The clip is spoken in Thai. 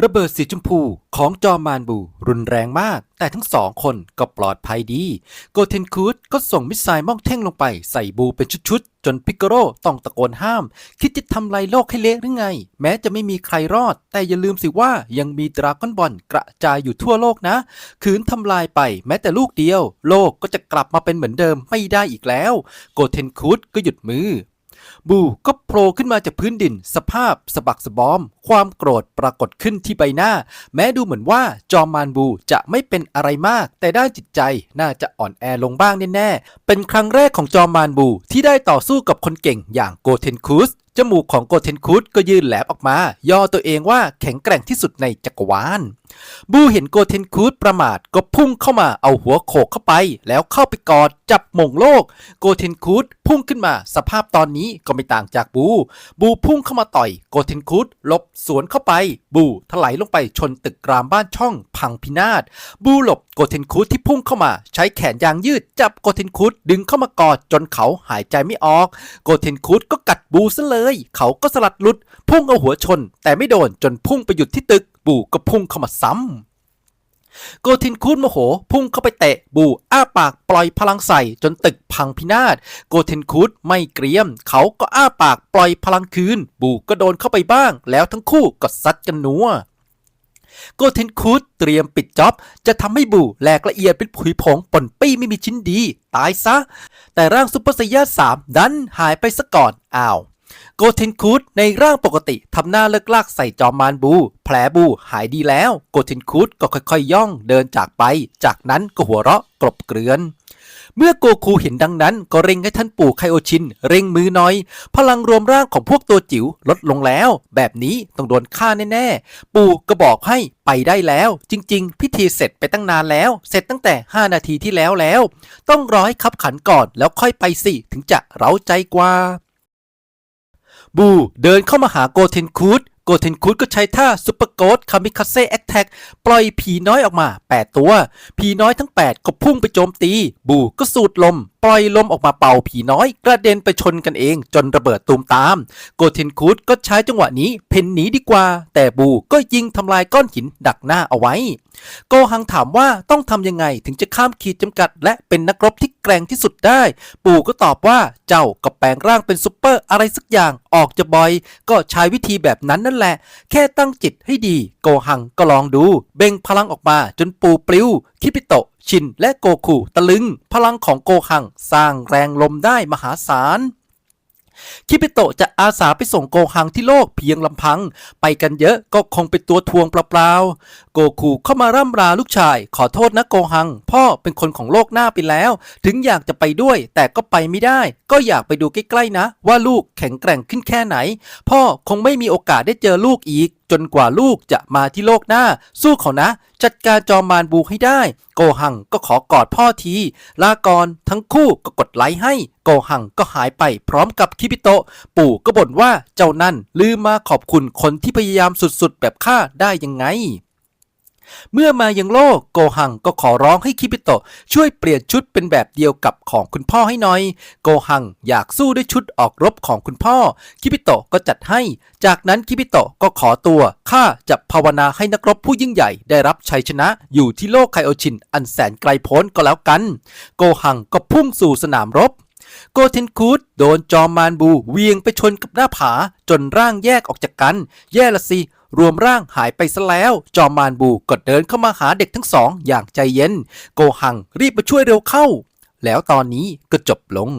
ระเบิดสีชมพูของจอมมานบูรุนแรงมาก แต่ทั้งสองคนก็ปลอดภัยดี โกเทนคูดก็ส่งมิสไซล์ม่องเท่งลงไปใส่บูเป็นชุดๆ จนพิกโรต้องตะโกนห้าม คิดจะทำลายโลกให้เละหรือไง แม้จะไม่มีใครรอด แต่อย่าลืมสิว่ายังมีดราก้อนบอลกระจายอยู่ทั่วโลกนะ คืนทำลายไปแม้แต่ลูกเดียว โลกก็จะกลับมาเป็นเหมือนเดิมไม่ได้อีกแล้ว โกเทนคูดก็หยุดมือ บูก็โผล่ขึ้นมาจากพื้นดิน สภาพสะบักสะบอม ความโกรธปรากฏขึ้นที่ใบหน้า แม้ดูเหมือนว่าจอมมานบูจะไม่เป็นอะไรมาก แต่ด้านจิตใจน่าจะอ่อนแอลงบ้างแน่ๆ เป็นครั้งแรกของจอมมานบูที่ได้ต่อสู้กับคนเก่งอย่างโกเทนคูสจมูกของโกเทนคูดก็ยื่นแหลมออกมา ย่อตัวเองว่าแข็งแกร่งที่สุดในจักรวาล บูเห็นโกเทนคูดประมาทก็พุ่งเข้ามาเอาหัวโขกเข้าไป แล้วเข้าไปกอดจับหม่งโลก โกเทนคูดพุ่งขึ้นมาสภาพตอนนี้ก็ไม่ต่างจากบู บูพุ่งเข้ามาต่อยโกเทนคูดหลบสวนเข้าไป บูถลายลงไปชนตึกรามบ้านช่องพังพินาศบูหลบโกเทนคูดที่พุ่งเข้ามา ใช้แขนยางยืดจับโกเทนคูดดึงเข้ามากอดจนเขาหายใจไม่ออก โกเทนคูดก็กัดบูซะเลย เขาก็สลัดหลุด พุ่งเอาหัวชน แต่ไม่โดนจนพุ่งไปหยุดที่ตึก บูก็พุ่งเข้ามาซ้ำโกทินคูดโมโห พุ่งเข้าไปเตะบูอ้าปากปล่อยพลังใส่จนตึกพังพินาศโกทินคูดไม่เกรียม เขาก็อ้าปากปล่อยพลังคืน บูก็โดนเข้าไปบ้าง แล้วทั้งคู่ก็ซัดกันนัวโกเทนคูดเตรียมปิดจ็อบ จะทำให้บูแหลกละเอียดเป็นผุยผงป่นปี้ไม่มีชิ้นดี ตายซะ แต่ร่างซุปเปอร์ไซย่าสามดันหายไปซะก่อนอ้าว โกเทนคูดในร่างปกติทำหน้าเลิกลากใส่จอมมานบู แผลบูหายดีแล้ว โกเทนคูดก็ค่อยๆ ย่องเดินจากไป จากนั้นก็หัวเราะกลบเกลือนเมื่อโกคูเห็นดังนั้นก็เร่งให้ท่านปู่ไคโอชินเร่งมือน่อย พลังรวมร่างของพวกตัวจิ๋วลดลงแล้ว แบบนี้ต้องโดนฆ่าแน่ๆ ปู่ก็บอกให้ไปได้แล้ว จริง ๆ พิธีเสร็จไปตั้งนานแล้ว เสร็จตั้งแต่ 5 นาทีที่แล้วแล้ว ต้องรอให้ขับขันก่อนแล้วค่อยไปสิ ถึงจะเร้าใจกว่า บูเดินเข้ามาหาโกเทนคูด โกเทนคูดก็ใช้ท่าซุปเปอร์โกดคามิคาเซ่แอคแท็กปล่อยผีน้อยออกมา 8 ตัว ผีน้อยทั้ง 8 ก็พุ่งไปโจมตี บูก็สูดลม ปล่อยลมออกมาเป่าผีน้อย กระเด็นไปชนกันเองจนระเบิดตูมตาม โกเทนคูดก็ใช้จังหวะนี้เพ่นหนีดีกว่า แต่บูก็ยิงทำลายก้อนหินดักหน้าเอาไว้ โกหังถามว่าต้องทำยังไงถึงจะข้ามขีดจำกัด และเป็นนักรบที่แกร่งที่สุดได้ ปู่ก็ตอบว่าเจ้าก็แปลงร่างเป็นซุปเปอร์อะไรสักอย่างออกจะบ่อย ก็ใช้วิธีแบบนั้นนั่นแหละ แค่ตั้งจิตให้ดี โกหังก็ลองดู เบ่งพลังออกมาจนปูปลิวคิปิโตะชินและโกคูตะลึง พลังของโกหังสร้างแรงลมได้มหาศาล คิปิโตะจะอาสาไปส่งโกหังที่โลกเพียงลำพัง ไปกันเยอะก็คงเป็นตัวทวงเปล่าๆ โกคูเข้ามาร่ำลาลูกชาย ขอโทษนะโกหัง พ่อเป็นคนของโลกหน้าไปแล้ว ถึงอยากจะไปด้วย แต่ก็ไปไม่ได้ ก็อยากไปดูใกล้ๆนะ ว่าลูกแข็งแกร่งขึ้นแค่ไหน พ่อคงไม่มีโอกาสได้เจอลูกอีก จนกว่าลูกจะมาที่โลกหน้า สู้เขานะ จัดการจอมมารบูให้ได้ โกหังก็ขอกอดพ่อที ลาก่อนทั้งคู่ก็กดไลค์ให้ โกหังก็หายไปพร้อมกับคิปิโตะ ปู่ก็บ่นว่าเจ้านั่นลืมมาขอบคุณคนที่พยายามสุดๆ แบบข้าได้ยังไง เมื่อมายังโลกโกหังก็ขอร้องให้คิปิโตะช่วยเปลี่ยนชุดเป็นแบบเดียวกับของคุณพ่อให้หน่อย โกหังอยากสู้ด้วยชุดออกรบของคุณพ่อ คิปิโตะก็จัดให้ จากนั้นคิปิโตะก็ขอตัวข้าจะภาวนาให้นักรบผู้ยิ่งใหญ่ได้รับชัยชนะอยู่ที่โลกไคโอชินอันแสนไกลโพ้นก็แล้วกัน โกหังก็พุ่งสู่สนามรบ โกเทนคูดโดนจอมมานบูเวียงไปชนกับหน้าผา จนร่างแยกออกจากกัน แย่ละสิ รวมร่างหายไปซะแล้ว จอมมานบูก็เดินเข้ามาหาเด็กทั้งสองอย่างใจเย็น โกหังรีบมาช่วยเร็วเข้า แล้วตอนนี้ก็จบลง